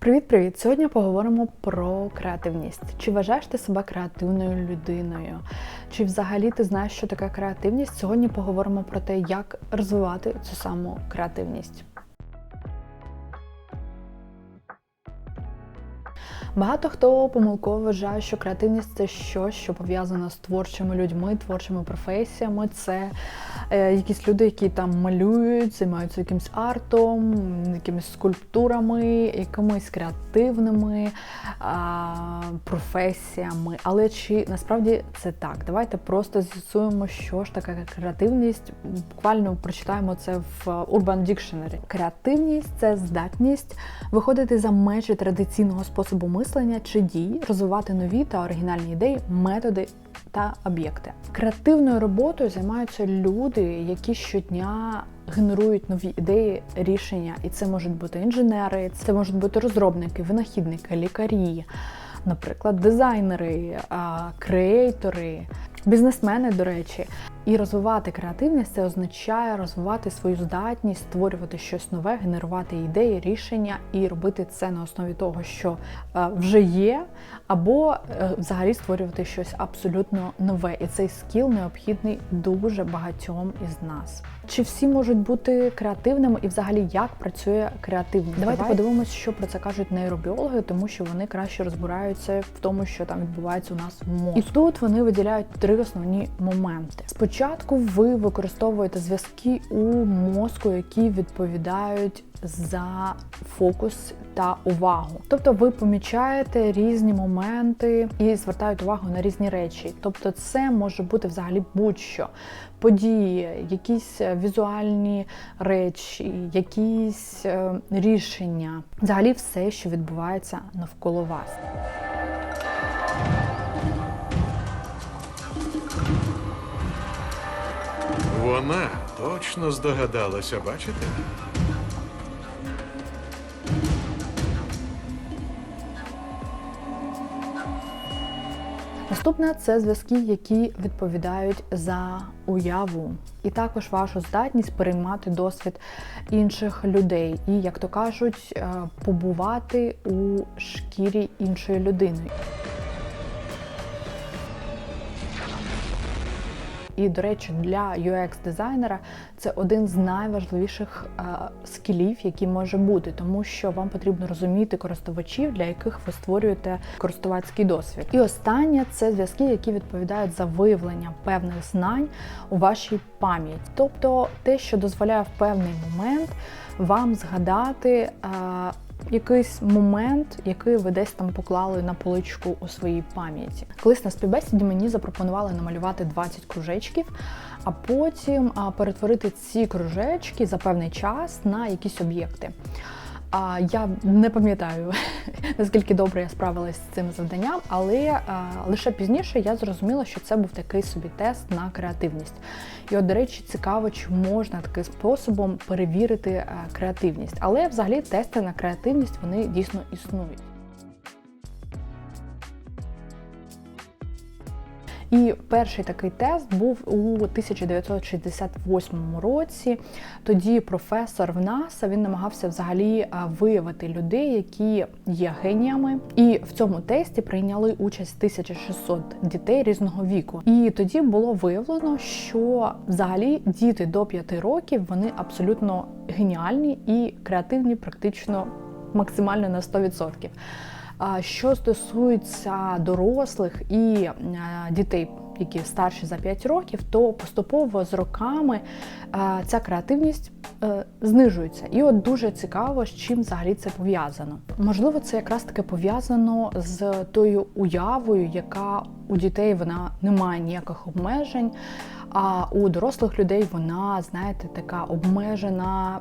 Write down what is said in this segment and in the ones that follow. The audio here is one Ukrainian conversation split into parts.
Привіт-привіт! Сьогодні поговоримо про креативність. Чи вважаєш ти себе креативною людиною? Чи взагалі ти знаєш, що таке креативність? Сьогодні поговоримо про те, як розвивати цю саму креативність. Багато хто помилково вважає, що креативність це щось, що пов'язано з творчими людьми, творчими професіями. Це е, якісь люди, які там малюють, займаються якимось артом, якимись скульптурами, якимись креативними а, професіями. Але чи насправді це так? Давайте просто з'ясуємо, що ж таке креативність. Буквально прочитаємо це в Urban Dictionary. Креативність це здатність виходити за межі традиційного способу мислення чи дій, розвивати нові та оригінальні ідеї, методи та об'єкти. Креативною роботою займаються люди, які щодня генерують нові ідеї, рішення, і це можуть бути інженери, це можуть бути розробники, винахідники, лікарі, наприклад, дизайнери, креатори, бізнесмени, до речі. І розвивати креативність це означає розвивати свою здатність, створювати щось нове, генерувати ідеї, рішення і робити це на основі того, що е, вже є, або е, взагалі створювати щось абсолютно нове. І цей скіл необхідний дуже багатьом із нас. Чи всі можуть бути креативними і взагалі як працює креативність? Давайте Давай. подивимось, що про це кажуть нейробіологи, тому що вони краще розбираються в тому, що там відбувається у нас в мозку. І тут вони виділяють три основні моменти. Спочатку ви використовуєте зв'язки у мозку, які відповідають за фокус та увагу. Тобто ви помічаєте різні моменти і звертаєте увагу на різні речі. Тобто, це може бути взагалі будь-що події, якісь візуальні речі, якісь е, рішення, взагалі все, що відбувається навколо вас. Вона точно здогадалася, бачите? Наступне це зв'язки, які відповідають за уяву, і також вашу здатність переймати досвід інших людей, і, як то кажуть, е, побувати у шкірі іншої людини. І, до речі, для UX-дизайнера це один з найважливіших е, скілів, які може бути, тому що вам потрібно розуміти користувачів, для яких ви створюєте користувацький досвід. І останнє це зв'язки, які відповідають за виявлення певних знань у вашій пам'яті, тобто те, що дозволяє в певний момент вам згадати. Якийсь момент, який ви десь там поклали на поличку у своїй пам'яті. Колись на співбесіді мені запропонували намалювати 20 кружечків, а потім перетворити ці кружечки за певний час на якісь об'єкти. А я не пам'ятаю наскільки добре я справилась з цим завданням, але лише пізніше я зрозуміла, що це був такий собі тест на креативність. І, от, до речі, цікаво, чи можна таким способом перевірити а, креативність. Але взагалі тести на креативність вони дійсно існують. І перший такий тест був у 1968 році. Тоді професор в НАСА він намагався взагалі виявити людей, які є геніями. І в цьому тесті прийняли участь 1600 дітей різного віку. І тоді було виявлено, що взагалі діти до 5 років вони абсолютно геніальні і креативні, практично максимально на 100%. Що стосується дорослих і е, дітей, які старші за 5 років, то поступово з роками е, ця креативність е, знижується. І от дуже цікаво, з чим взагалі це пов'язано. Можливо, це якраз таки пов'язано з тою уявою, яка у дітей вона не має ніяких обмежень. А у дорослих людей вона, знаєте, така обмежена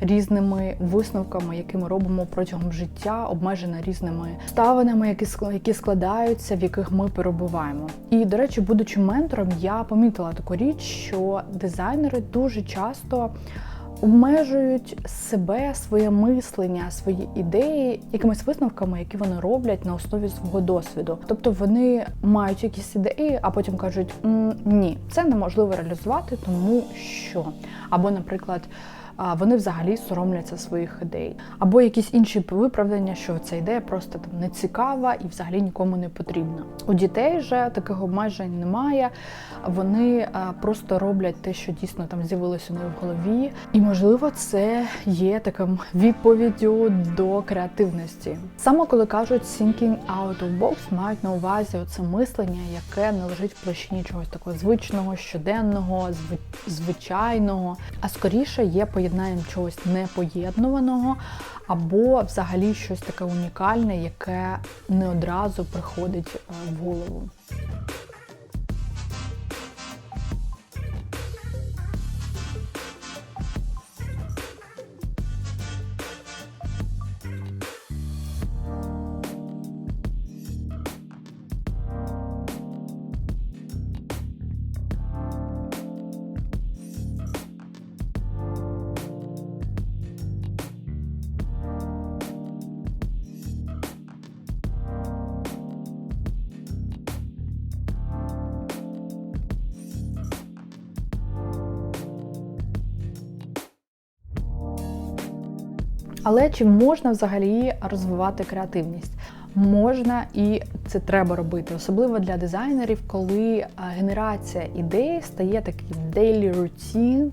різними висновками, які ми робимо протягом життя, обмежена різними ставинами, які складаються, в яких ми перебуваємо. І, до речі, будучи ментором, я помітила таку річ, що дизайнери дуже часто обмежують себе, своє мислення, свої ідеї якимись висновками, які вони роблять на основі свого досвіду. Тобто вони мають якісь ідеї, а потім кажуть ні, це неможливо реалізувати, тому що або, наприклад. Вони взагалі соромляться своїх ідей. Або якісь інші виправдання, що ця ідея просто там не цікава і взагалі нікому не потрібна. У дітей же таких обмежень немає. Вони просто роблять те, що дійсно там з'явилося в голові. І можливо, це є таким відповіддю до креативності. Саме коли кажуть thinking out of box, мають на увазі оце мислення, яке не лежить в площині чогось такого звичного, щоденного, зви- звичайного, а скоріше є поєднанням чогось непоєднуваного або взагалі щось таке унікальне, яке не одразу приходить е, в голову. Але чи можна взагалі розвивати креативність? Можна і це треба робити, особливо для дизайнерів, коли е, генерація ідей стає таким daily routine.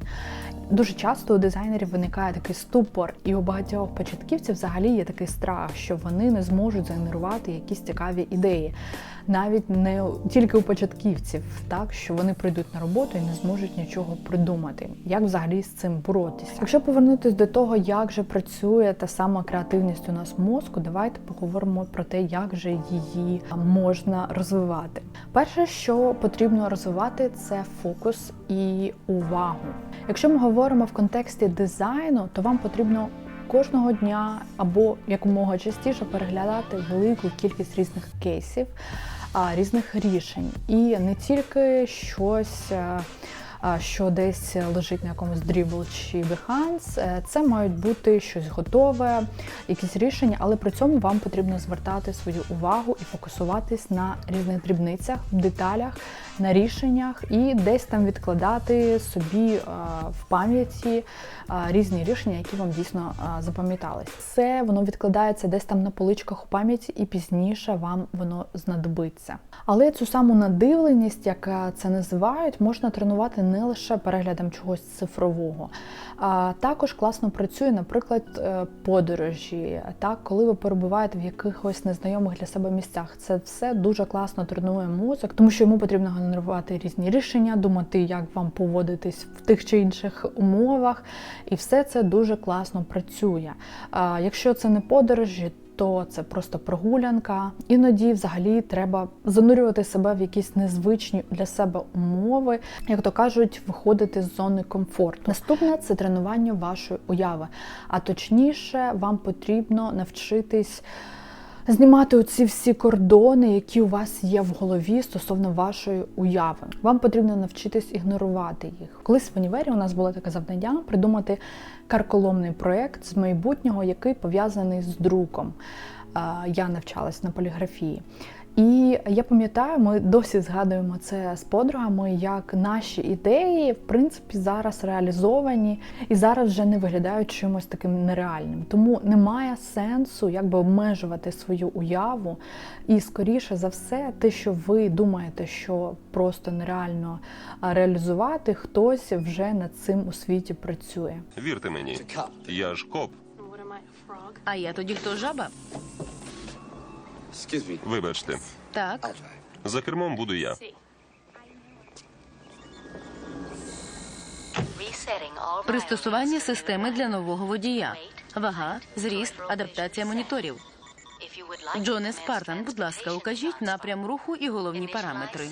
Дуже часто у дизайнерів виникає такий ступор, і у багатьох початківців взагалі є такий страх, що вони не зможуть згенерувати якісь цікаві ідеї. Навіть не тільки у початківців, так що вони прийдуть на роботу і не зможуть нічого придумати. Як взагалі з цим боротися? Якщо повернутися до того, як же працює та сама креативність у нас мозку, давайте поговоримо про те, як же її можна розвивати. Перше, що потрібно розвивати, це фокус і увагу. Якщо ми говоримо в контексті дизайну, то вам потрібно кожного дня або якомога частіше переглядати велику кількість різних кейсів, різних рішень, і не тільки щось. Що десь лежить на якомусь Dribble чи Behance, Е, це мають бути щось готове, якісь рішення, але при цьому вам потрібно звертати свою увагу і фокусуватись на різних дрібницях, деталях, на рішеннях і десь там відкладати собі е, в пам'яті е, різні рішення, які вам дійсно запам'ятались. Це воно відкладається десь там на поличках у пам'яті, і пізніше вам воно знадобиться. Але цю саму надивленість, як це називають, можна тренувати не лише переглядом чогось цифрового. А також класно працює, наприклад, е, подорожі, так, коли ви перебуваєте в якихось незнайомих для себе місцях. Це все дуже класно тренує мозок, тому що йому потрібно генерувати різні рішення, думати, як вам поводитись в тих чи інших умовах, і все це дуже класно працює. А якщо це не подорожі, то це просто прогулянка. Іноді взагалі треба занурювати себе в якісь незвичні для себе умови, як то кажуть, виходити з зони комфорту. Наступне це тренування вашої уяви. А точніше, вам потрібно навчитись. Знімати оці всі кордони, які у вас є в голові стосовно вашої уяви. Вам потрібно навчитись ігнорувати їх. Колись в універі у нас було таке завдання придумати карколомний проєкт з майбутнього, який пов'язаний з друком. Е, Я навчалась на поліграфії. І я пам'ятаю, ми досі згадуємо це з подругами, як наші ідеї, в принципі, зараз реалізовані і зараз вже не виглядають чимось таким нереальним. Тому немає сенсу якби обмежувати свою уяву. І скоріше за все, те, що ви думаєте, що просто нереально реалізувати, хтось вже над цим у світі працює. Вірте мені, я ж коп. А я тоді хто жаба? Вибачте, Так, за кермом буду я. пристосування системи для нового водія. Вага, зріст, адаптація моніторів. Джоне Спартан, будь ласка, укажіть напрям руху і головні параметри.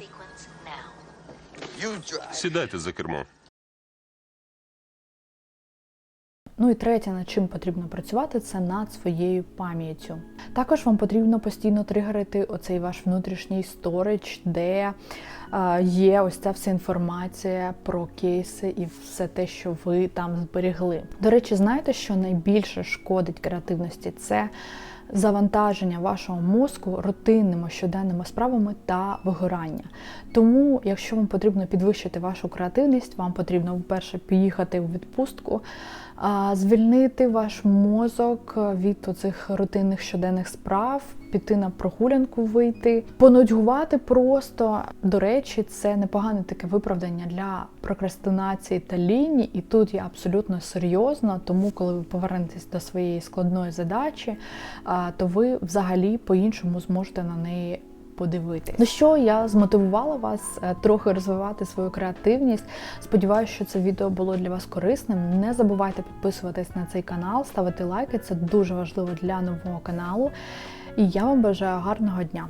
Сідайте за кермо. Ну і третє, над чим потрібно працювати, це над своєю пам'яттю. Також вам потрібно постійно тригерити оцей ваш внутрішній сторич, де е, є ось ця вся інформація про кейси і все те, що ви там зберігли. До речі, знаєте, що найбільше шкодить креативності? Це завантаження вашого мозку рутинними щоденними справами та вигорання. Тому, якщо вам потрібно підвищити вашу креативність, вам потрібно, по-перше, поїхати у відпустку, звільнити ваш мозок від оцих рутинних щоденних справ, піти на прогулянку, вийти, понудьгувати просто. До речі, це непогане таке виправдання для прокрастинації та ліні, і тут я абсолютно серйозно, тому коли ви повернетесь до своєї складної задачі, то ви взагалі по-іншому зможете на неї подивитись. Ну що я змотивувала вас е, трохи розвивати свою креативність. Сподіваюся, що це відео було для вас корисним. Не забувайте підписуватись на цей канал, ставити лайки. Це дуже важливо для нового каналу. І я вам бажаю гарного дня.